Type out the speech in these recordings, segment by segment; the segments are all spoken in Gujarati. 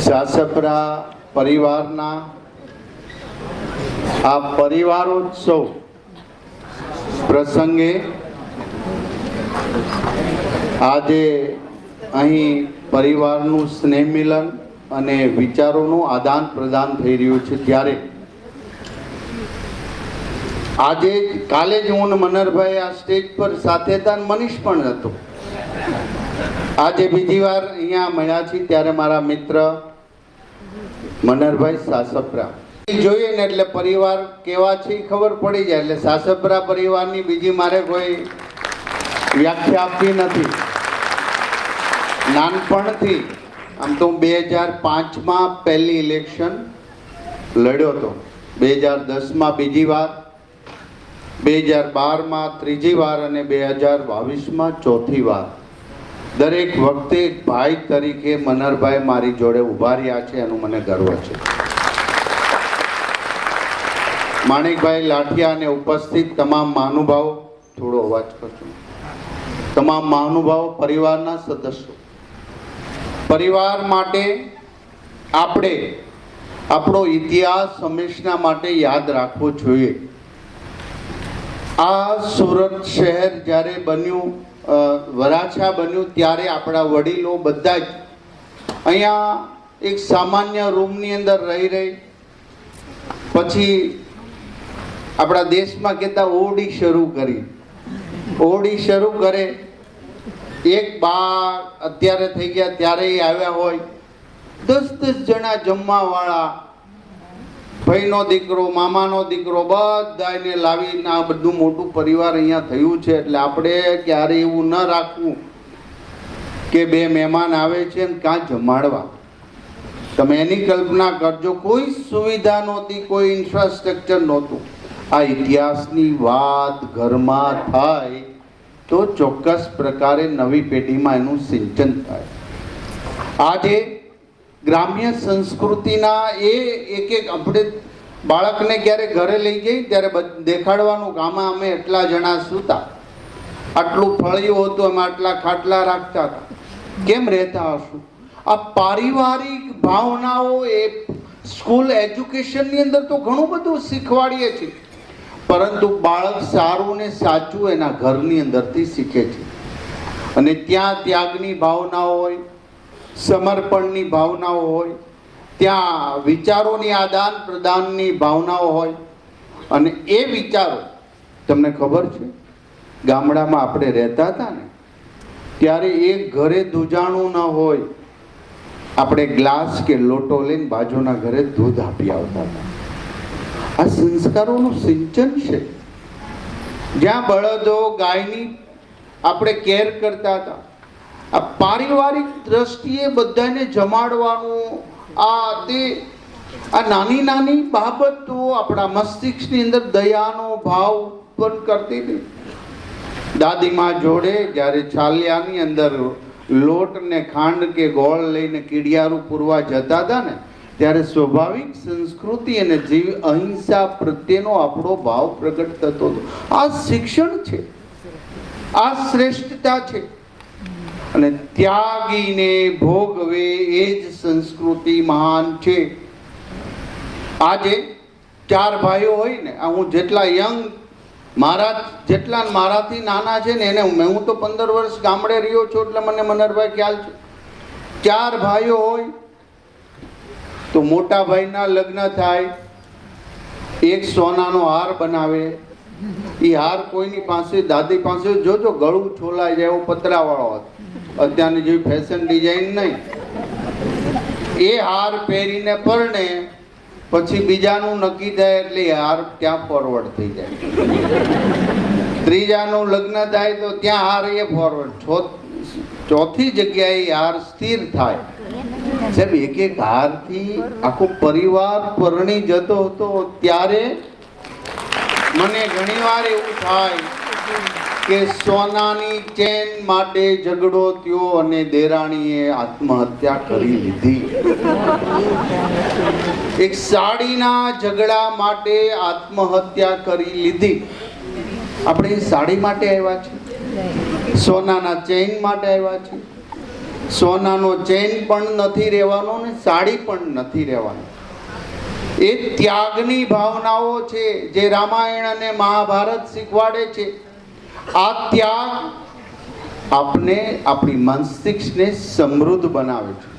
સાસપરા પરિવારના આ પરિવારોત્સવ પ્રસંગે આજે અહીં પરિવારનું સ્નેહ મિલન અને વિચારોનું આદાન પ્રદાન થઈ રહ્યું છે. ત્યારે આજે કાલે જ હું મનરભાઈ આ સ્ટેજ પર સાથે હતા મનીષ પણ હતો. આજે બીજી વાર અહીંયા મળ્યા છીએ ત્યારે મારા મિત્ર મનરભાઈ સાસપરા. જોઈએ ને એટલે પરિવાર કેવા છે ખબર પડી જાય એટલે સાસપરા પરિવારની બીજી મારે કોઈ વ્યાખ્યા આપવી નથી. નાનપણથી, આમ તો બે હજાર પાંચમાં પહેલી ઇલેક્શન લડ્યો હતો. બે હજાર દસમાં બીજી વાર, બે હજાર બારમાં ત્રીજી વાર અને બે હજાર બાવીસમાં ચોથી વાર. દરેક વખતે ભાઈ તરીકે મનરભાઈ મારી જોડે ઊભા રહ્યા છે, એનું મને ગર્વ છે. માણિકભાઈ લાઠિયા અને ઉપસ્થિત તમામ મહાનુભાવો, થોડો અવાજ કરજો. તમામ મહાનુભાવો, પરિવારના સદસ્યો. પરિવાર માટે આપણે આપણો ઇતિહાસ હંમેશના માટે યાદ રાખવો જોઈએ. આ સુરત શહેર જ્યારે બન્યું વરાછા બન્યું ત્યારે આપણા વડીલો બધા જ અહીંયા એક સામાન્ય રૂમની અંદર રહી રહી. પછી આપણા દેશમાં કહેતા ઓડી શરૂ કરી. ઓડી શરૂ કરે. એક બા અત્યારે થઈ ગયા, ત્યારે આવ્યા હોય. દસ દસ જણા જમવાવાળા ભાઈનો દીકરો, મામાનો દીકરો બધાને લાવીને આ બધું મોટું પરિવાર અહીંયા થયું છે. એટલે આપણે ક્યારે એવું ન રાખવું કે બે મહેમાન આવે છે ને કાં જમાડવા. તમે એની કલ્પના કરજો, કોઈ સુવિધા નહોતી, કોઈ ઇન્ફ્રાસ્ટ્રક્ચર નહોતું. આ ઇતિહાસની વાત ઘરમાં થાય તો ચોક્કસ પ્રકારે નવી પેઢીમાં એનું સિંચન થાય. આજે ગ્રામ્ય સંસ્કૃતિના એ એક એક આપણે બાળકને ક્યારે ઘરે લઈ જઈ ત્યારે દેખાડવાનું ગામમાં અમે એટલા જણા સૂતા. આટલું ફળિયું હતું એમાં આટલા ખાટલા રાખતા હતા. કેમ રહેતા હશું? આ પારિવારિક ભાવનાઓ એ સ્કૂલ એજ્યુકેશનની અંદર તો ઘણું બધું શીખવાડીએ છીએ. પરંતુ બાળક સારું ને સાચું એના ઘરની અંદરથી શીખે છે. અને ત્યાં ત્યાગની ભાવનાઓ હોય સમર્પણની ભાવનાઓ હોય, ત્યાં વિચારોની આદાન પ્રદાનની ભાવનાઓ હોય, અને એ વિચારો, તમને ખબર છે? ગામડામાં આપણે રહેતા હતા ને, ત્યારે એક ઘરે દૂજાણું ન હોય, આપણે ગ્લાસ કે લોટો લઈને બાજુના ઘરે દૂધ આપી આવતા હતા. આ સંસ્કારોનું સિંચન છે. જ્યાં બળદો, ગાયની આપણે કેર કરતા હતા આ પારિવારિક દ્રષ્ટિએ બધાને જમાડવાનું, આ તે આ નાની નાની બાબતો આપણા મસ્તિષ્કની અંદર દયાનો ભાવ ઉત્પન્ન કરતી હતી. દાદીમાં જોડે જ્યારે છાલિયાની અંદર લોટ ને ખાંડ કે ગોળ લઈને કીડિયારું પૂરવા જતા હતા ને, ત્યારે સ્વાભાવિક સંસ્કૃતિ અને જીવ અહિંસા પ્રત્યેનો આપણો ભાવ પ્રગટ થતો હતો. આ શિક્ષણ છે. આ શ્રેષ્ઠતા છે. અને ત્યાગીને ભોગવે એ જ સંસ્કૃતિ મહાન છે. આજે ચાર ભાઈઓ હોય ને, આ હું જેટલા યંગ મારા જેટલા મારાથી નાના છે ને, એને હું તો પંદર વર્ષ ગામડે રહ્યો છું એટલે મને મનરભાઈ ખ્યાલ છે. ચાર ભાઈઓ હોય તો મોટા ભાઈના લગ્ન થાય, એક સોનાનો હાર બનાવે એ હાર કોઈની પાસે, દાદી પાસે, જોજો ગળું છોલાઈ જાય એવો પતરાવાળો હતો. અત્યારની જેવી ફેશન ડિઝાઇન નહીં. એ હાર પહેરીને પરણે પછી બીજાનું નક્કી થાય એટલે હાર ત્યાં ફોરવર્ડ થઈ જાય. ત્રીજાનું લગ્ન થાય તો ત્યાં હાર એ ફોરવર્ડ ચોથી જગ્યાએ હાર સ્થિર થાય. સાહેબ, એક એક હારથી આખો પરિવાર પરણી જતો હતો ત્યારે મને ઘણીવાર એવું થાય કે સોનાની ચેન માટે ઝઘડો થયો અને દેરાણીએ આત્મહત્યા કરી લીધી. એક સાડીના ઝઘડા માટે આત્મહત્યા કરી લીધી. આપણે સાડી માટે આવ્યા છે? સોનાના ચેન માટે આવ્યા છે? સોનાનો ચેન પણ નથી રહેવાનો ને સાડી પણ નથી રહેવાની. એ ત્યાગની ભાવનાઓ છે જે રામાયણ અને મહાભારત શીખવાડે છે. આ ત્યાગ આપને આપણી માનસિકને સમૃદ્ધ બનાવે છે.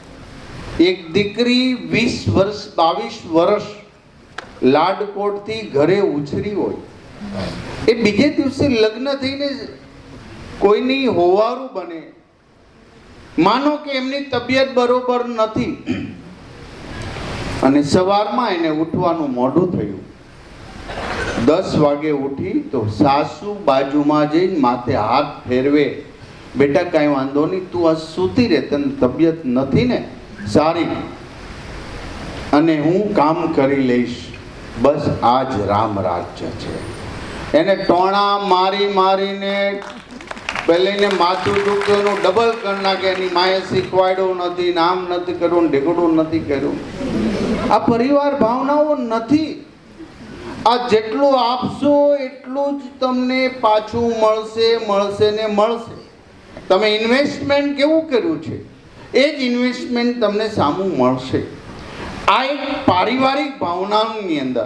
એક દીકરી વીસ વર્ષ, બાવીસ વર્ષ લાડકોટથી ઘરે ઉછરી હોય. એ બીજે દિવસે લગ્ન થઈને કોઈની હોવારું બને. માનો કે એમની તબિયત બરોબર નથી. અને સવારમાં એને ઉઠવાનું મોઢું થયું. દસ વાગે ઉઠી તો સાસુ બાજુમાં જઈને માથે હાથ ફેરવે. બેટા, કાંઈ વાંધો નહીં, તું આ સૂતી રહે, તને તબિયત નથી ને? સારી. અને હું કામ કરી લઈશ. બસ આ જ રામ રાજ્ય છે. એને ટોણા મારી મારીને પહેલીને માથું દુખતોનું ડબલ કરી નાખે, એની માએ શીખવાડ્યું નથી, નામ નથી કર્યું ઢીકડું નથી કર્યું. આ પરિવાર ભાવનાઓ નથી. આ જેટલું આપશો, એટલું જ તમને પાછું મળશે મળશે ને મળશે. તમે ઇન્વેસ્ટમેન્ટ કેવું કર્યું છે? એ જ ઇન્વેસ્ટમેન્ટ તમને સામું મળશે. આ એક પારિવારિક ભાવનાની અંદર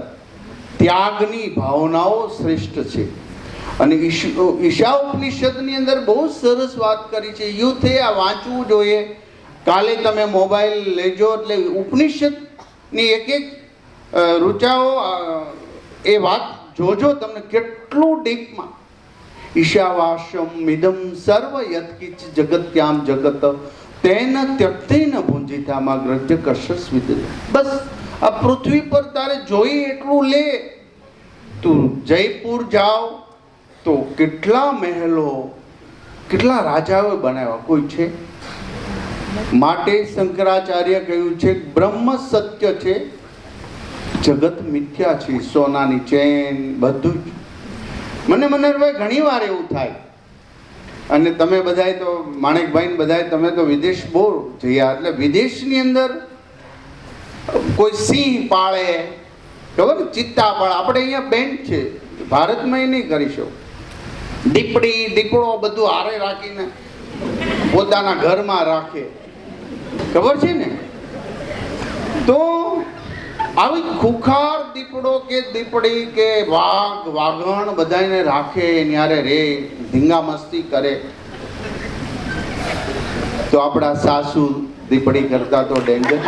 ત્યાગની ભાવનાઓ શ્રેષ્ઠ છે. અને ઈશ- ઉપનિષદની અંદર બહુ સરસ વાત કરી છે. યુથે આ વાંચવું જોઈએ. કાલે તમે મોબાઈલ લેજો એટલે ઉપનિષદની એક એક રૂચાઓ એ વાત જોજો તમને કેટલું ડીપમાં ઈશાવાસમ મિદમ સર્વ યત્કિચ જગત્યામ જગત. તેન ત્યક્તેન ભુંજિતામાં ગ્રજ્ય કશસ્વિત બસ, આ પૃથ્વી પર તારે જોઈ એટલું લે. તું જયપુર જાઓ તો કેટલા મહેલો, કેટલા રાજાઓએ બનાવ્યા? કોઈ છે? માટે શંકરાચાર્ય કહ્યું છે, બ્રહ્મ સત્ય છે જગત મિથ્યા છે, સોનાની ચેન, બધું જ. મને મનોહરભાઈ ઘણી વાર એવું થાય. અને તમે બધાય તો માણેકભાઈ બધાય તમે તો વિદેશ બહુ જયા, એટલે વિદેશની અંદર કોઈ સિંહ પાળે, ખબર ચિત્તા પાળે. આપણે અહીંયા બેન્ડ છે, ભારતમાં એ નહીં કરી શકો. દીપડી દીપડો બધું હારે રાખીને પોતાના ઘરમાં રાખે. ખબર છે ને? તો આવી ખુખાર દીપડો કે દીપડી કે વાઘ, વાઘણ બધાને રાખે, ન્યારે રે, ધીંગા મસ્તી કરે. તો આપણા સાસુ દીપડી કરતા તો ડેન્જર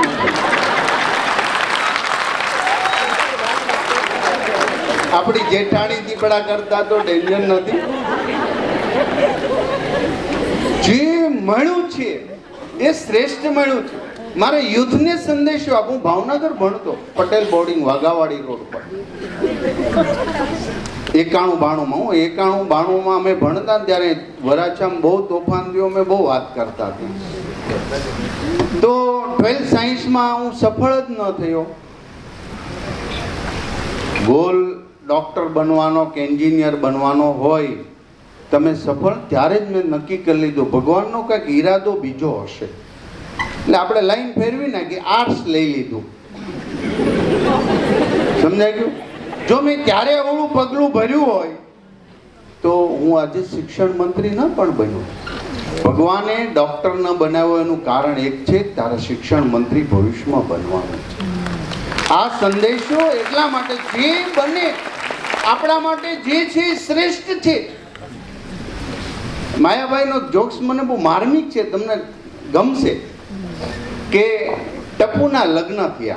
આપણી જેઠાણી દીપડા કરતા તો ડેન્જર નથી. જે મળ્યું છે, એ શ્રેષ્ઠ મળ્યું છે. મારે યુથને સંદેશો આપું. ભાવનગર ભણતો. પટેલ બોર્ડિંગ વાઘાવાડી રોડ પર. એકાણું બાણુંમાં હું. એકાણું બાણુંમાં અમે ભણતા ત્યારે વરાછામાં બહુ તોફાન થયો અમે બહુ વાત કરતા હતા. તો ટ્વેલ્થ સાયન્સમાં હું સફળ જ ન થયો. ગોલ ડૉક્ટર બનવાનો કે એન્જિનિયર બનવાનો હોય, તમે સફળ ત્યારે જ મેં નક્કી કરી લીધું. ભગવાનનો કંઈક ઈરાદો બીજો હશે. એટલે આપણે લાઈન ફેરવી નાખી આર્ટ્સ લઈ લીધું. સમજાય? ગયું જો મેં ત્યારે અવળું પગલું ભર્યું હોય, તો હું આજે શિક્ષણ મંત્રી ન પણ બન્યો. ભગવાને ડૉક્ટર ન બનાવ્યો એનું કારણ એક છે તારે શિક્ષણ મંત્રી ભવિષ્યમાં બનવાનું છે. આ સંદેશો એટલા માટે જે બને, આપણા માટે જે છે શ્રેષ્ઠ છે. માયાભાઈનો જોક્સ મને બહુ માર્મિક છે, તમને ગમશે. કે ટપુના લગ્ન થયા.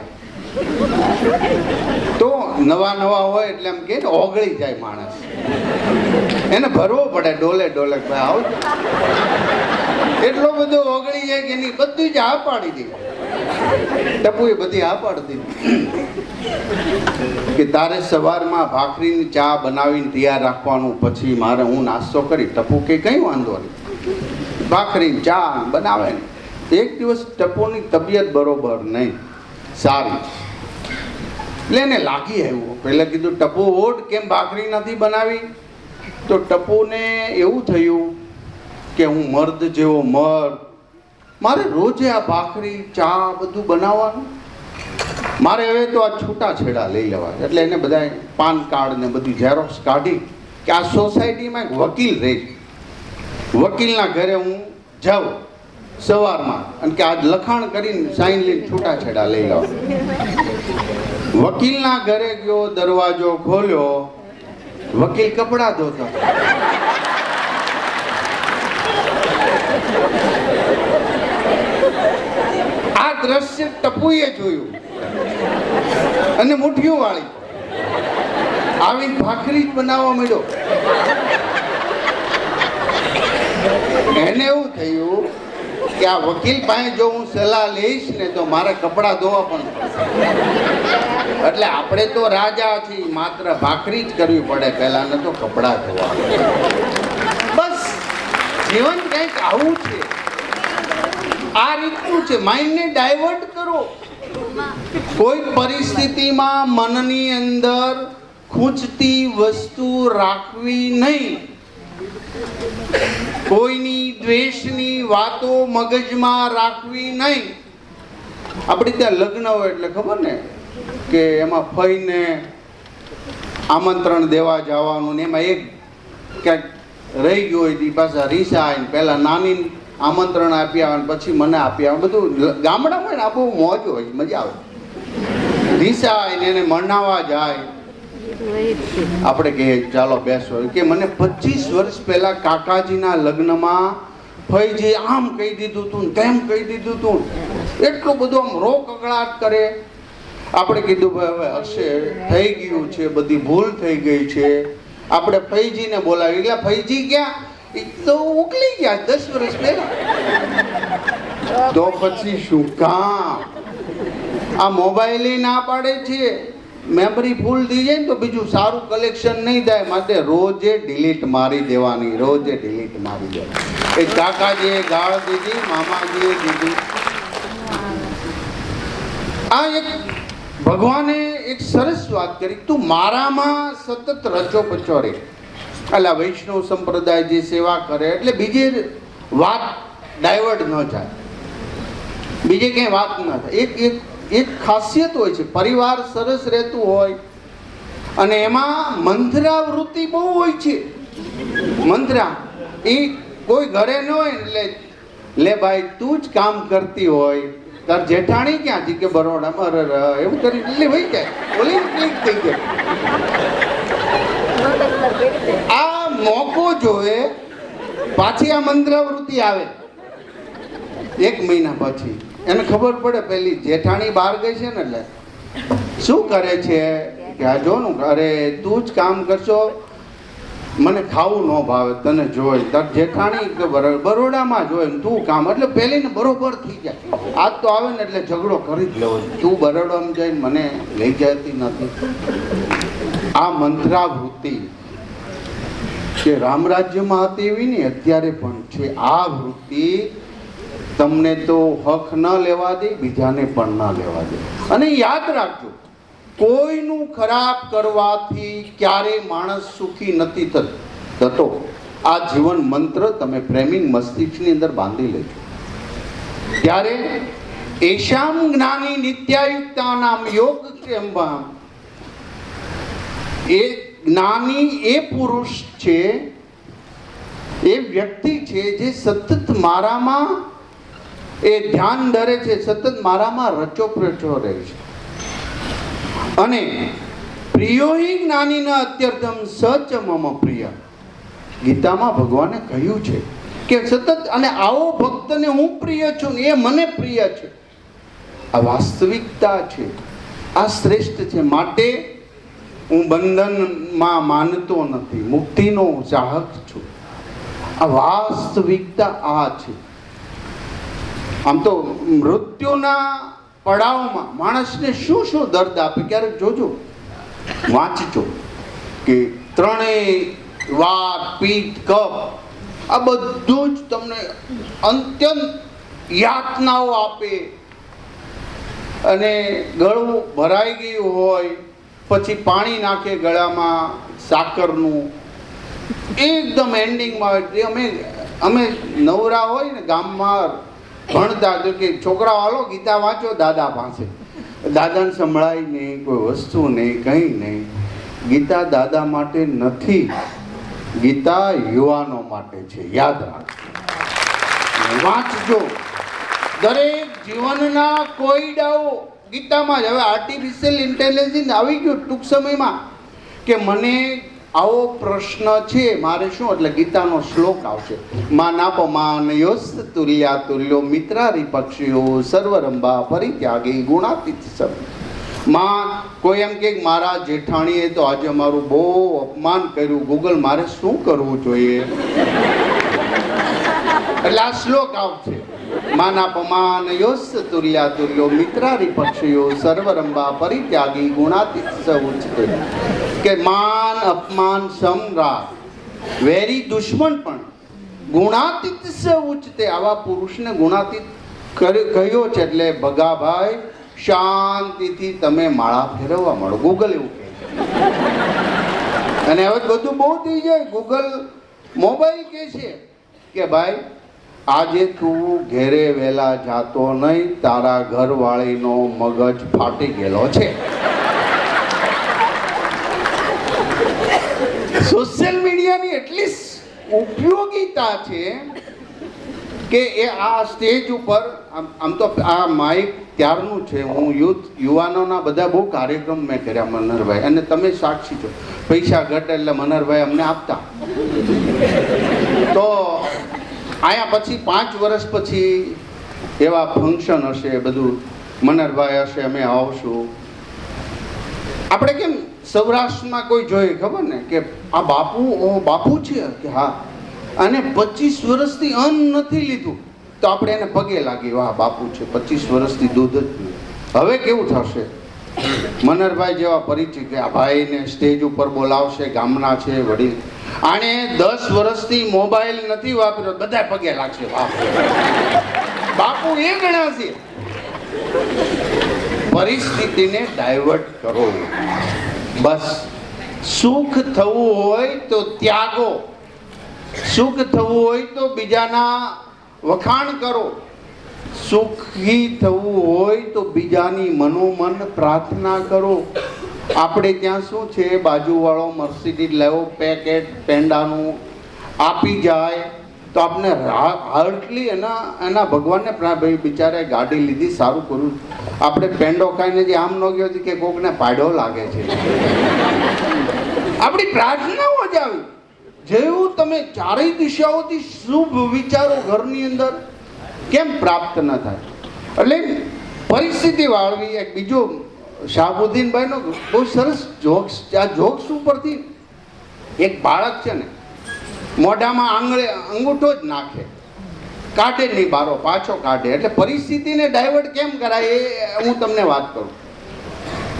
તો નવા નવા હોય એટલે એમ કે ઓગળી જાય માણસ. એને ભરવો પડે ડોલે ડોલે આવો. એટલો બધો ઓગળી જાય કે એની બધું જ આ પાડી દે. ટપુએ બધી આ પાડી દીધી. કે તારે સવારમાં ભાખરીની ચા બનાવીને તૈયાર રાખવાનું, પછી મારે હું નાસ્તો કરી, ટપુ કે કંઈ વાંધો નહીં. ભાખરી ચા બનાવે ને. એક દિવસ ટપોની તબિયત બરોબર નહીં. સારી. એટલે એને લાગી આવ્યું. પહેલાં કીધું, ટપો ઓટ, કેમ ભાખરી નથી બનાવી? તો ટપોને એવું થયું કે હું મર્દ જેવો મર્દ મારે રોજે આ ભાખરી, ચા બધું બનાવવાનું. મારે હવે તો આ છૂટાછેડા લઈ લેવા. એટલે એને બધા પાન કાર્ડ ને બધું ઝેરોક્સ કાઢી કે આ સોસાયટીમાં એક વકીલ રહે. વકીલના ઘરે હું જાઉં. સવારમાં. અને કે આજ લખાણ કરીને સાઈન લઈને છૂટાછેડા લઈ આવો વકીલના ઘરે ગયો, દરવાજો ખોલ્યો. વકીલ કપડા ધોતા. આ દ્રશ્ય ટપુએ જોયું. અને મુઠ્ઠીઓ વાળી. આવી ભાખરી જ બનાવવા માંડ્યો. એને એવું થયું કે આ વકીલ પાસે જો હું સલાહ લઈશ ને તો મારે કપડાં ધોવા પણ એટલે આપણે તો રાજા છીએ માત્ર ભાખરી જ કરવી પડે, પહેલા ને તો કપડાં ધોવા. બસ, જીવન કંઈક આવું છે. આ રીતનું છે. માઇન્ડને ડાયવર્ટ કરો. કોઈ પરિસ્થિતિમાં મનની અંદર ખૂંચતી વસ્તુ રાખવી નહીં. કોઈની દ્વેષની વાતો મગજમાં રાખવી નહીં. આપણે ત્યાં લગ્ન હોય એટલે ખબર ને, કે એમાં ફઈને આમંત્રણ દેવા જવાનું ને એમાં એક ક્યાંક રહી ગયું હોય તો પાછા રીસા આવીને પહેલાં નાની આમંત્રણ આપ્યા ને પછી મને આપ્યા. બધું ગામડામાં હોય ને આ બહુ મોજ હોય, મજા આવે. રીસા આવીને એને મનાવા જાય. આપણે કે ચાલો બેસો. કે મને પચીસ વર્ષ પહેલા કાકાજીના લગ્નમાં ફઈજી આમ કહી દીધું તું તેમ કહી દીધું તું એટલું બધું આમ રો કકળાટ કરે. આપણે કીધું, ભાઈ, હવે હશે. થઈ ગયું છે, બધી ભૂલ થઈ ગઈ છે. આપણે ફઈજીને બોલાવી એટલે ફઈજી ક્યાં? એ તો ઉકલી ગયા દસ વર્ષ પહેલા. તો પછી શું કામ? આ મોબાઈલ ના પાડે છે. મેમરી ફૂલ થઈ જાય ને તો બીજું સારું કલેક્શન નહીં થાય. માટે રોજે ડિલીટ મારી દેવાની, રોજે ડિલીટ મારી દેવાની. એ કાકાજીએ ગાળ દીધી, મામાજીએ દીધી. આ એક ભગવાને એક સરસ વાત કરી. તું મારામાં સતત રચો પચો રે એટલે વૈષ્ણવ સંપ્રદાય જે સેવા કરે, એટલે બીજે વાત ડાયવર્ટ ન જાય બીજે કંઈ વાત ન થાય. એક એક એક ખાસિયત હોય છે, પરિવાર સરસ રહેતું હોય. અને એમાં મંત્રાવૃત્તિ બહુ હોય છે. મંત્રા, એ કોઈ ઘરે ન હોય એટલે, લે ભાઈ, તું જ કામ કરતી હોય. તાર જેઠાણી ક્યાં છે? કે બરોડામાં, અરે એવું કરી એટલે ભાઈ જાય. ઓલી ક્લિક થઈ જાય. આ મોકો જોવે, પાછી આ મંત્રાવૃત્તિ આવે. એક મહિના પછી. એને ખબર પડે પેલી જેઠાણી બહાર ગઈ છે ને એટલે. શું કરે છે? કે આ જો નું, અરે તું જ કામ કરશો. મને ખાવું ન ભાવે, તને જોઈ તાર જેઠાણી બરોડામાં જોઈ તું કામ. એટલે પેલી ને બરોબર થઈ જાય. આજ તો આવે ને એટલે ઝઘડો કરી જ લેવો તું બરોડામાં જઈને મને લઈ જતી નથી. આ મંત્રાવૃત્તિ કે રામ રાજ્યમાં હતી એવી ને અત્યારે પણ છે. આ વૃત્તિ તમને તો હક ન લેવા દે, બીજાને પણ ન લેવા દે. અને યાદ રાખજો, કોઈનું ખરાબ કરવાથી ક્યારેય માણસ સુખી નથી થતો. આ જીવન મંત્ર તમે પ્રેમિંગ મસ્તિષ્કની અંદર બાંધી લેજો. ત્યારે એશામ જ્ઞાની નિત્યાયુક્તાનામ યોગ કેમ્બામ. એ જ્ઞાની એ પુરુષ છે, એ વ્યક્તિ છે જે સતત મારામાં એ ધ્યાન ધરે છે, સતત મારામાં રચો પ્રચો રહે છે. અને પ્રિયો હિ જ્ઞાનીના અત્યર્થમ સચ મમ પ્રિય. ગીતામાં ભગવાને કહ્યું છે કે સતત, અને આવો ભક્તને હું પ્રિય છું એ મને પ્રિય છે. આ વાસ્તવિકતા છે, આ શ્રેષ્ઠ છે. માટે હું બંધનમાં માનતો નથી, મુક્તિનો ચાહક છું. આ વાસ્તવિકતા આ છે. આમ તો મૃત્યુના પડાવમાં માણસને શું શું દર્દ આપે? ક્યારેક જોજો. વાંચજો કે ત્રણેય વાત પીઠ કપ આ બધું જ તમને અત્યંત યાતનાઓ આપે. અને ગળું ભરાઈ ગયું હોય, પછી પાણી નાખે ગળામાં સાકરનું. એકદમ એન્ડિંગમાં હોય. અમે અમે નવરા હોય ને ગામમાં ભણતા તો કે છોકરાઓ, હાલો, ગીતા વાંચો. દાદા પાસે. દાદાને સંભળાય નહીં, કોઈ વસ્તુ નહીં, કંઈ નહીં. ગીતા દાદા માટે નથી. ગીતા યુવાનો માટે છે. યાદ રાખજો. વાંચજો. દરેક જીવનના કોયડાઓ ગીતામાં જ. હવે આર્ટિફિશિયલ ઇન્ટેલિજન્સ આવી ગયું ટૂંક સમયમાં કે મને આવો પ્રશ્ન છે, મારે શું? એટલે ગીતાનો શ્લોક આવશે. માનાપમાન યોસ તુલ્યા તુલ્યો મિત્રારી પક્ષીઓ સર્વરંબા પરિત્યાગી ગુણાતીતમાં કોઈ એમ કે મારા જેઠાણીએ તો આજે મારું બહુ અપમાન કર્યું. ગૂગલ મારે શું કરવું જોઈએ? એટલે આ શ્લોક આવશે. માનાપમાન યોસ તુલ્યા તુલ્યો મિત્રારી પક્ષીઓ સર્વરંબા પરિત્યાગી ગુણાતીત સૌ કે માન અપમાન સમરાગ વેરી દુશ્મન પણ. ગુણાતીત સ ઉચ્ચતે આવા પુરુષને ગુણાતીત કહ્યો છે એટલે ભગાભાઈ શાંતિથી તમે માળા ફેરવવા મળો ગૂગલ એવું કહે અને હવે બધું બહુ થઈ જાય. ગૂગલ મોબાઈલ કે છે કે, ભાઈ, આજે તું ઘેરે વહેલા જાતો નહીં. તારા ઘરવાળીનો મગજ ફાટી ગયેલો છે સોશિયલ મીડિયાની એટલી ઉપયોગીતા છે કે એ આ સ્ટેજ ઉપર આમ આમ તો આ માઇક ત્યારનું છે. હું યુથ, યુવાનોના બધા બહુ કાર્યક્રમ મેં કર્યા મનહરભાઈ અને તમે સાક્ષી છો. પૈસા ઘટે એટલે મનહરભાઈ અમને આપતા. તો આયા પછી પાંચ વર્ષ પછી એવા ફંક્શન હશે, બધું મનહરભાઈ હશે, અમે આવશું. આપણે કેમ સૌરાષ્ટ્રમાં કોઈ જોઈએ ખબર ને? કે આ બાપુ, ઓ, બાપુ છે? કે હા. અને પચીસ વર્ષથી અન્ન નથી લીધું. તો આપણે એને પગે લાગી, વાહ, બાપુ છે, પચીસ વર્ષથી દૂધ જ હવે કેવું થશે? મનરભાઈ જેવા પરિચિત આ ભાઈને સ્ટેજ ઉપર બોલાવશે, ગામના છે, વડીલ. આણે દસ વર્ષથી મોબાઈલ નથી વાપર્યો બધા પગે લાગશે બાપુ એ ગણાશે પરિસ્થિતિને ડાયવર્ટ કરો. બસ. સુખ થવું હોય તો ત્યાગો. સુખ થવું હોય તો બીજાના વખાણ કરો. સુખી થવું હોય તો બીજાની મનોમન પ્રાર્થના કરો. આપણે ત્યાં શું છે? બાજુવાળો મર્સિડીઝ લેવો, પેકેટ, પેંડાનું આપી જાય. તો આપણે હાર્ટલી એના એના ભગવાનને ભાઈ બિચારે ગાડી લીધી, સારું કર્યું આપણે પેંડો ખાઈને જે આમ ન ગયો કે કોકને પાડો લાગે છે. આપણી પ્રાર્થનાઓ જ આવી. જેવું તમે ચારેય દિશાઓથી શુભ વિચારો ઘરની અંદર, કેમ પ્રાપ્ત ન થાય? એટલે પરિસ્થિતિ વાળવી, એક બીજો શાહબુદ્દીનભાઈનો બહુ સરસ જોક્સ, આ જોક્સ ઉપરથી એક બાળક છે ને મોઢામાં આંગળે અંગૂઠો જ નાખે. કાઢે નહીં, બારો, પાછો કાઢે. એટલે પરિસ્થિતિને ડાયવર્ટ કેમ કરાય એ હું તમને વાત કરું.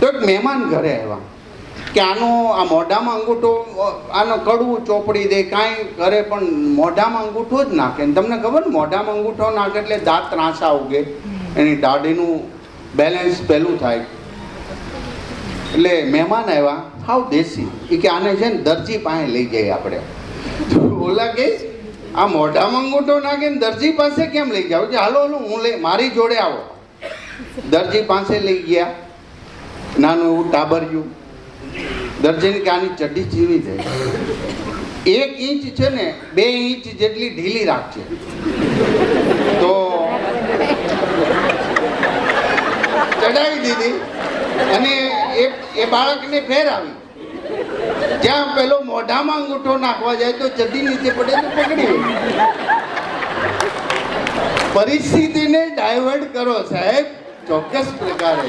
તો એક મહેમાન ઘરે આવ્યા કે આનો, આ મોઢામાં અંગૂઠો આનો કડવું ચોપડી દે, કાંઈ કરે પણ મોઢામાં અંગૂઠો જ નાખે. ને તમને ખબર ને મોઢામાં અંગૂઠો નાખે એટલે દાંત ત્રાંસા ઉગે. એની દાઢીનું બેલેન્સ પહેલું થાય. એટલે મહેમાન આવ્યા, હાવ દેશી. એ કે આને છે ને દરજી પાસે લઈ જઈએ આપણે. ઓલા કે, આ મોઢામાં અંગૂઠો નાખીને દરજી પાસે કેમ લઈ જાવ કે હાલો હાલો, હું લઈ, મારી જોડે આવો. દરજી પાસે લઈ ગયા. નાનું એવું ટાબરિયું. દરજીને કે આની ચડ્ડી ચીવી જાય એક ઇંચ છે ને, બે ઇંચ જેટલી ઢીલી રાખજે. તો ચડાવી દીધી. અને એ એ બાળકને ફેરાવી જ્યાં પેલો મોઢામાં અંગૂઠો નાખવા જાય તો ચડ્ડી નીચે પડે તો પકડી પરિસ્થિતિને ડાયવર્ટ કરો સાહેબ. ચોક્કસ પ્રકારે.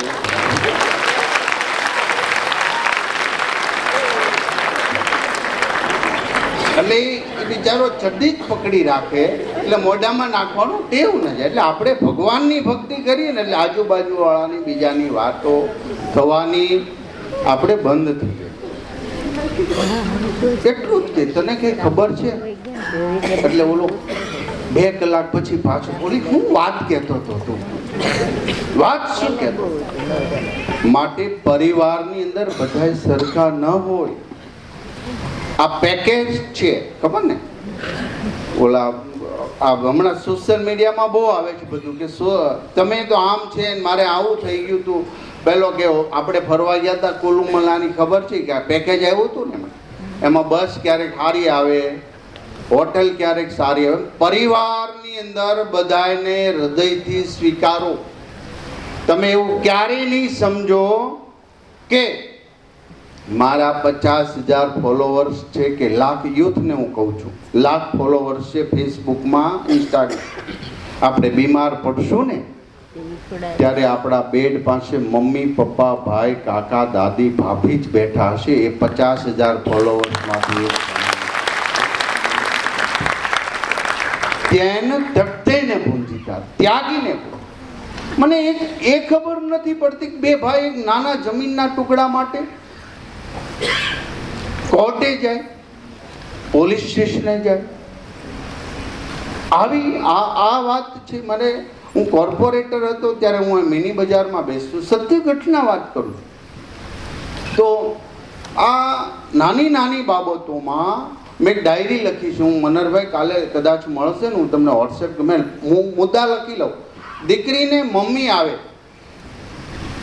એટલે એ બિચારો ચડ્ડી જ પકડી રાખે. એટલે મોઢામાં નાખવાનું ટેવ ન જાય. એટલે આપણે ભગવાનની ભક્તિ કરીએ ને એટલે આજુબાજુવાળાની બીજાની વાતો થવાની આપણે બંધ થઈ એટલું જ કે તને કઈ ખબર છે? એટલે ઓલો બે કલાક પછી પાછો બોલી, હું વાત કહેતો હતો તું. વાત શું કહેતો? માટે પરિવારની અંદર બધાય સરખા ન હોય. આ પેકેજ છે, ખબર ને? ઓલા, આ હમણાં સોશિયલ મીડિયામાં બહુ આવે છે બધું કે તમે તો આમ છે મારે આવું થઈ ગયું હતું પેલો કે, આપણે ફરવા ગયા હતા કુલુમલાની ખબર છે કે પેકેજ આવ્યું હતું ને એમાં? બસ ક્યારેક સારી આવે, હોટલ ક્યારેક સારી આવે. પરિવારની અંદર બધાને હૃદયથી સ્વીકારો. તમે એવું ક્યારેય નહીં સમજો કે મારા પચાસ હજાર ફોલોવર્સ છે કે લાખ યુથને હું કહું છું. લાખ ફોલોવર્સ છે ફેસબુકમાં ઇન્સ્ટાગ્રામ આપણે બીમાર પડશું ને ત્યારે આપણા બેડ પાસે મમ્મી, પપ્પા, ભાઈ, કાકા, દાદી, ભાભી જ બેઠા હશે. એ પચાસ હજાર ફોલોવર્સમાંથી એક ત્યાં ધકતે ને ભૂંજીતા, ત્યાગીને મને એક, એ ખબર નથી પડતી બે ભાઈ નાના જમીનના ટુકડા માટે કોર્ટે જાય, પોલીસ સ્ટેશને જાય. આવી આ આ વાત છે, મને હું કોર્પોરેટર હતો ત્યારે હું મિની બજારમાં બેસતું. સત્ય ઘટના વાત કરું છું. તો આ નાની નાની બાબતોમાં મેં ડાયરી લખી છે. હું મનરભાઈ કાલે કદાચ મળશે ને હું તમને વોટ્સએપ મેં હું મુદ્દા લખી લઉં. દીકરીને મમ્મી આવે.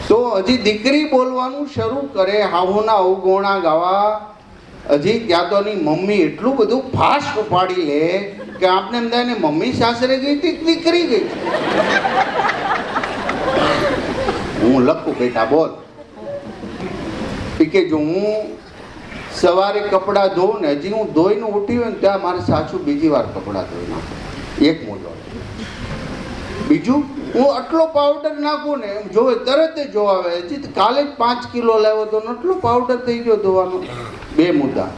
તો હજી દીકરી બોલવાનું શરૂ કરે હાવોના અવગોણા ગાવા હજી યાદવની મમ્મી એટલું બધું ફાસ્ટ ઉપાડી લે કે આપને એમ થાય મમ્મી સાસરે ગઈ હતી, દીકરી ગઈ હું લખું, બેટા, બોલ. કે જો હું સવારે કપડાં ધોઉં ને હજી હું ધોઈને ઉઠી હોય ને ત્યાં મારે સાચું બીજી વાર કપડાં ધોઈ નાખું. એક મોજો. બીજું? હું આટલો પાવડર નાખું ને જોવે, તરત જ જોવાવે. હજી તો કાલે જ પાંચ કિલો લાવ્યો તો ને આટલો પાવડર થઈ ગયો ધોવાનો. બે મુદ્દા.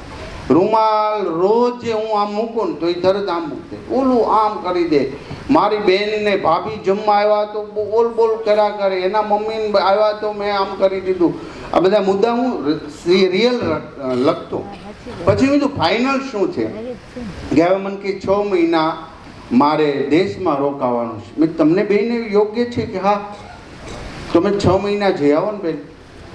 રૂમાલ, રોજ હું આમ મૂકું ને તો એ તરત આમ મૂકતે ઓલું આમ કરી દે. મારી બેનને ભાભી જમવા આવ્યા તો બોલ બોલ કર્યા કરે. એના મમ્મી આવ્યા તો મેં આમ કરી દીધું. આ બધા મુદ્દા હું રિયલ લખતો. પછી હું ફાઇનલ શું છે? હવે મને કે છ મહિના મારે દેશમાં રોકાવાનું છે. મેં તમને બેને યોગ્ય છે કે હા, તમે છ મહિના જઈ આવો ને બેન.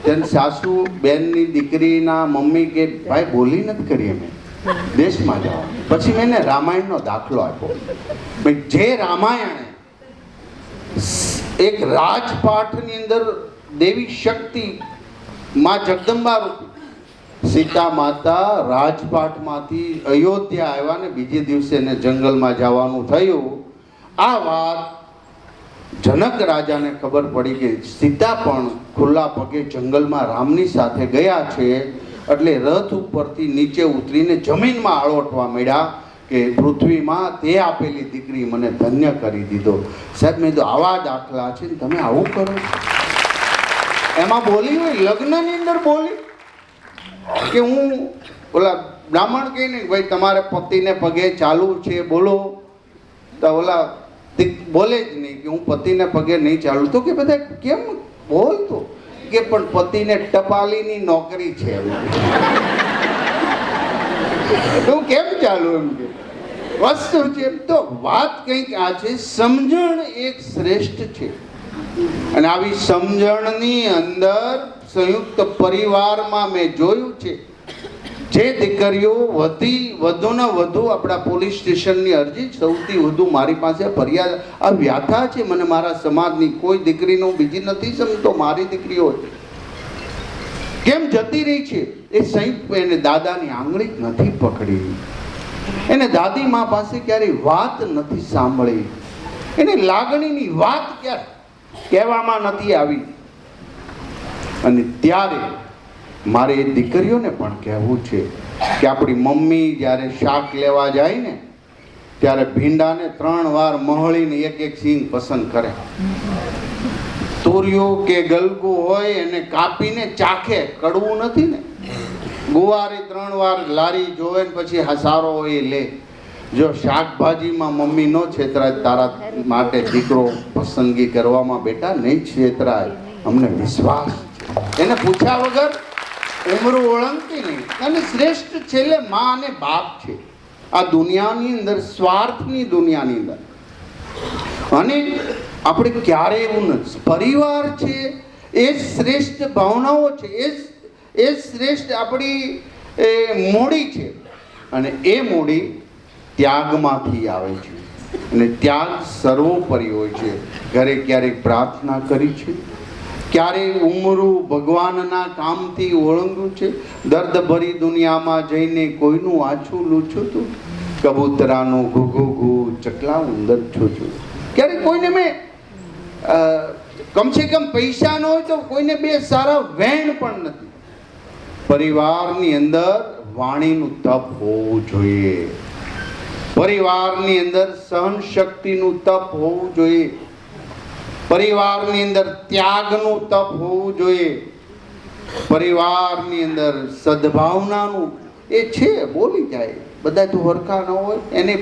ત્યારે સાસુ, બેનની દીકરીના મમ્મી કે ભાઈ બોલી નથી કરી અમે. દેશમાં જાઓ પછી મેં એને રામાયણનો દાખલો આપ્યો. જે રામાયણે એક રાજપાઠની અંદર દેવી શક્તિ માં જગદંબા રૂપી સીતા માતા રાજપાટમાંથી અયોધ્યા આવ્યા ને બીજે દિવસે એને જંગલમાં જવાનું થયું. આ વાત જનક રાજાને ખબર પડી કે સીતા પણ ખુલ્લા પગે જંગલમાં રામની સાથે ગયા છે એટલે રથ ઉપરથી નીચે ઉતરીને જમીનમાં આળોટવા મળ્યા કે પૃથ્વીમાં તે આપેલી દીકરી મને ધન્ય કરી દીધો. સાહેબ, મેં તો આવા દાખલા છે ને તમે આવું કરો એમાં બોલી હોય, લગ્નની અંદર બોલી? કે હું ઓલા બ્રાહ્મણ કહે ને ભાઈ, તમારે પતિને પગે ચાલુ છે, બોલો. તો ઓલા બોલે જ નહીં કે હું પતિને પગે નહીં ચાલુ તો કે બધા કેમ બોલતો કે પણ પતિને ટપાલીની નોકરી છે હું કેમ ચાલુ એમ કે? વસ્તુ છે તો વાત કંઈક આ છે, સમજણ એક શ્રેષ્ઠ છે. અને આવી સમજણની અંદર સંયુક્ત પરિવારમાં મેં જોયું છે. જે દીકરીઓ વધી, વધુ ને વધુ આપણા પોલીસ સ્ટેશનની અરજી, સૌથી વધુ મારી પાસે ફરિયાદ. આ વ્યાથા છે મને મારા સમાજની. કોઈ દીકરીનો બીજી નથી સમજતો, મારી દીકરી હોય કેમ જતી રહી છે? એ સંયુક્ત એને દાદાની આંગળી નથી પકડી. એને દાદી મા પાસે ક્યારેય વાત નથી સાંભળી. એને લાગણીની વાત ક્યારે કહેવામાં નથી આવી? અને ત્યારે મારે એ દીકરીઓને પણ કહેવું છે કે આપણી મમ્મી જ્યારે શાક લેવા જાય ને, ત્યારે ભીંડાને ત્રણ વાર મહળીને એક એક સિંગ પસંદ કરે. તોરિયો કે ગલગું હોય એને કાપીને ચાખે, કડવું નથી ને. ગુવારે ત્રણ વાર લારી જોવે ને પછી હસારો હોય લે. જો શાકભાજીમાં મમ્મી નો છેતરાય, તારા માટે દીકરો પસંદગી કરવામાં બેટા નહીં છેતરાય. અમને વિશ્વાસ. એને પૂછ્યા વગર ઉમરું ઓળંગતી નહીં. અને શ્રેષ્ઠ છેલ્લે મા અને બાપ છે. આ દુનિયાની અંદર, સ્વાર્થની દુનિયાની અંદર. અને આપણે ક્યારે એવું નથી. પરિવાર છે, એ શ્રેષ્ઠ ભાવનાઓ છે, એ એ શ્રેષ્ઠ આપણી, એ, મૂડી છે. અને એ મૂડી ત્યાગમાંથી આવે છે. અને ત્યાગ સર્વોપરી હોય છે. ઘરે ક્યારેક પ્રાર્થના કરી છે? ક્યારેય ઉમરું ભગવાનના કામથી ઓળંગ્યું છે? દર્દભરી દુનિયામાં જઈને કોઈનું આછું લૂછું તું કબૂતરાનું ઘુ ઘુ ચકલા ઉંદર છું છું ક્યારે કોઈને મેં કમસે કમ પૈસા ન હોય તો કોઈને બે સારા વેણ પણ નથી. પરિવારની અંદર વાણીનું તપ હોવું જોઈએ. પરિવારની અંદર સહન શક્તિનું તપ હોવું જોઈએ. પરિવારની અંદર ત્યાગનું તપ હોવું જોઈએ. પરિવારની અંદર સદભાવનાનું એ છે, બોલી જાય. બધા તો હરખા ન હોય, એને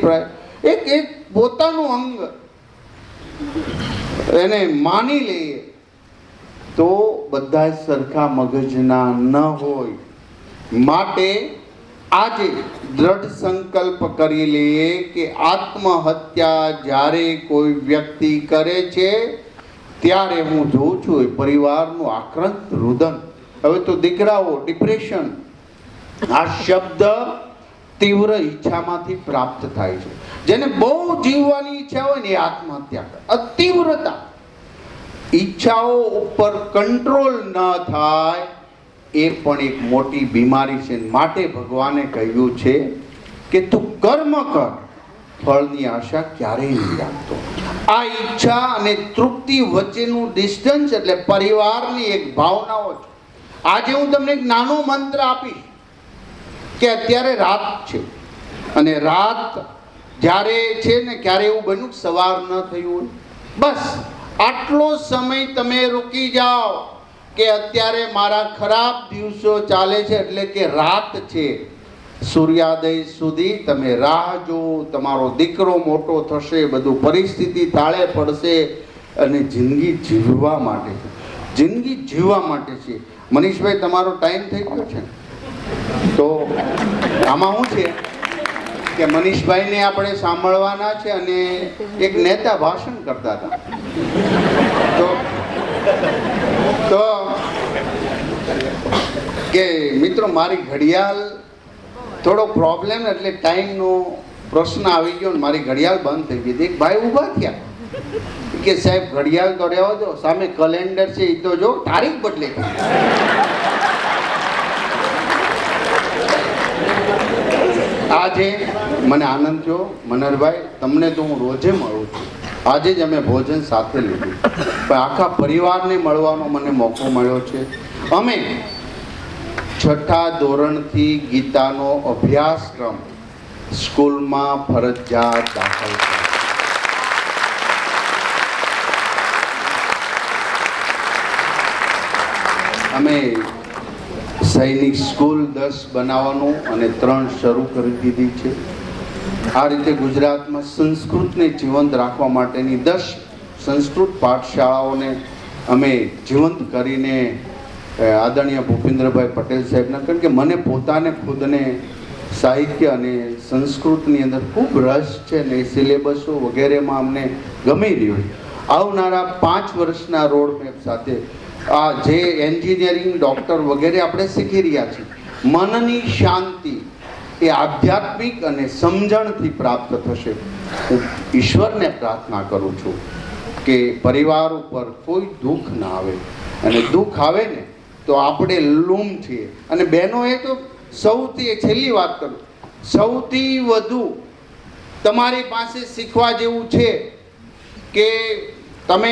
એક એક પોતાનું અંગ એને માની લઈએ તો બધા સરખા મગજના ન હોય. માટે આજે દ્રઢ સંકલ્પ કરી લઈએ કે આત્મહત્યા જ્યારે કોઈ વ્યક્તિ કરે છે ત્યારે હું જોઉં છું એ પરિવારનું આક્રંત રુદન. હવે તો દીકરાઓ ડિપ્રેશન આ શબ્દ તીવ્ર ઈચ્છામાંથી પ્રાપ્ત થાય છે. જેને બહુ જીવવાની ઈચ્છા હોય ને એ આત્મહત્યા કરે. અતીવ્રતા. ઈચ્છાઓ ઉપર કંટ્રોલ ન થાય એ પણ એક મોટી બીમારી છે. માટે ભગવાને કહ્યું છે કે તું કર્મ કર. ફળની આશા ક્યારેય નહીં રાખતો. આ ઈચ્છા અને તૃપ્તિ વચ્ચેનું ડિસ્ટન્સ એટલે પરિવારની એક ભાવનાઓ છે. આજે હું તમને એક નાનો મંત્ર આપીશ કે અત્યારે રાત છે અને રાત જ્યારે છે ને ક્યારે એવું બન્યું સવાર ન થયું હોય. બસ આટલો સમય તમે રૂકી જાઓ કે અત્યારે મારા ખરાબ દિવસો ચાલે છે એટલે કે રાત છે. સૂર્યાદય સુધી તમે રાહ જો તમારો દીકરો મોટો થશે, બધું પરિસ્થિતિ તાળે પડશે અને જિંદગી જીવવા માટે છે. જિંદગી જીવવા માટે છે. મનીષભાઈ, તમારો ટાઈમ થઈ ગયો છે તો આમાં શું છે કે મનીષભાઈને આપણે સાંભળવાના છે અને એક નેતા ભાષણ કરતા હતા. તો તો કે, મિત્રો, મારી ઘડિયાળ થોડો પ્રોબ્લેમ એટલે ટાઈમનો પ્રશ્ન આવી ગયો ને મારી ઘડિયાળ બંધ થઈ ગઈ એક ભાઈ ઊભા થયા. કે સાહેબ, ઘડિયાળ તો રહેવા દો, સામે કેલેન્ડર છે એ તો જો તારીખ બદલે. આજે મને આનંદ થયો. મનરભાઈ, તમને તો હું રોજે મળું છું. આજે જ અમે ભોજન સાથે લીધું. પણ આખા પરિવારને મળવાનો મને મોકો મળ્યો છે. અમે છઠ્ઠા ધોરણથી ગીતાનો અભ્યાસક્રમ સ્કૂલમાં ફરજિયાત દાખલ અમે સૈનિક સ્કૂલ દસ બનાવવાનું અને ત્રણ શરૂ કરી દીધી છે. આ રીતે ગુજરાતમાં સંસ્કૃતને જીવંત રાખવા માટેની દસ સંસ્કૃત પાઠશાળાઓને અમે જીવંત કરીને આદરણીય ભૂપેન્દ્રભાઈ પટેલ સાહેબના, કારણ કે મને પોતાને ખુદને સાહિત્ય અને સંસ્કૃતની અંદર ખૂબ રસ છે ને સિલેબસો વગેરેમાં અમને ગમી રહ્યું આવનારા પાંચ વર્ષના રોડ મેપ સાથે આ જે એન્જિનિયરિંગ ડૉક્ટર વગેરે આપણે શીખી રહ્યા છીએ, મનની શાંતિ એ આધ્યાત્મિક અને સમજણથી પ્રાપ્ત થશે. હું ઈશ્વરને પ્રાર્થના કરું છું કે પરિવાર ઉપર કોઈ દુઃખ ના આવે અને દુઃખ આવે ને તો આપણે લૂમ છીએ. અને બહેનો, એ તો સૌથી છેલ્લી વાત કરું. સૌથી વધુ તમારી પાસે શીખવા જેવું છે કે તમે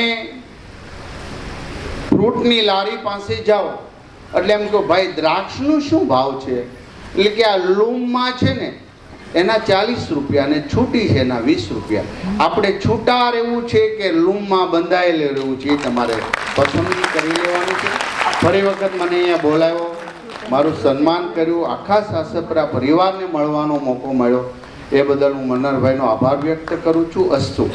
ફ્રૂટની લારી પાસે જાઓ. એટલે એમ કહો, ભાઈ, દ્રાક્ષનું શું ભાવ છે? એટલે કે આ લૂમમાં છે ને, એના ચાલીસ રૂપિયા અને છૂટી છે, એના વીસ રૂપિયા. આપણે છૂટા રહેવું છે કે લૂમમાં બંધાયેલ રહેવું છે તમારે પસંદગી કરી લેવાનું છે. ફરી વખત મને અહીંયા બોલાવ્યો. મારું સન્માન કર્યું. આખા સાસપરા પરિવારને મળવાનો મોકો મળ્યો. એ બદલ હું મનહરભાઈનો આભાર વ્યક્ત કરું છું. અસ્તુ.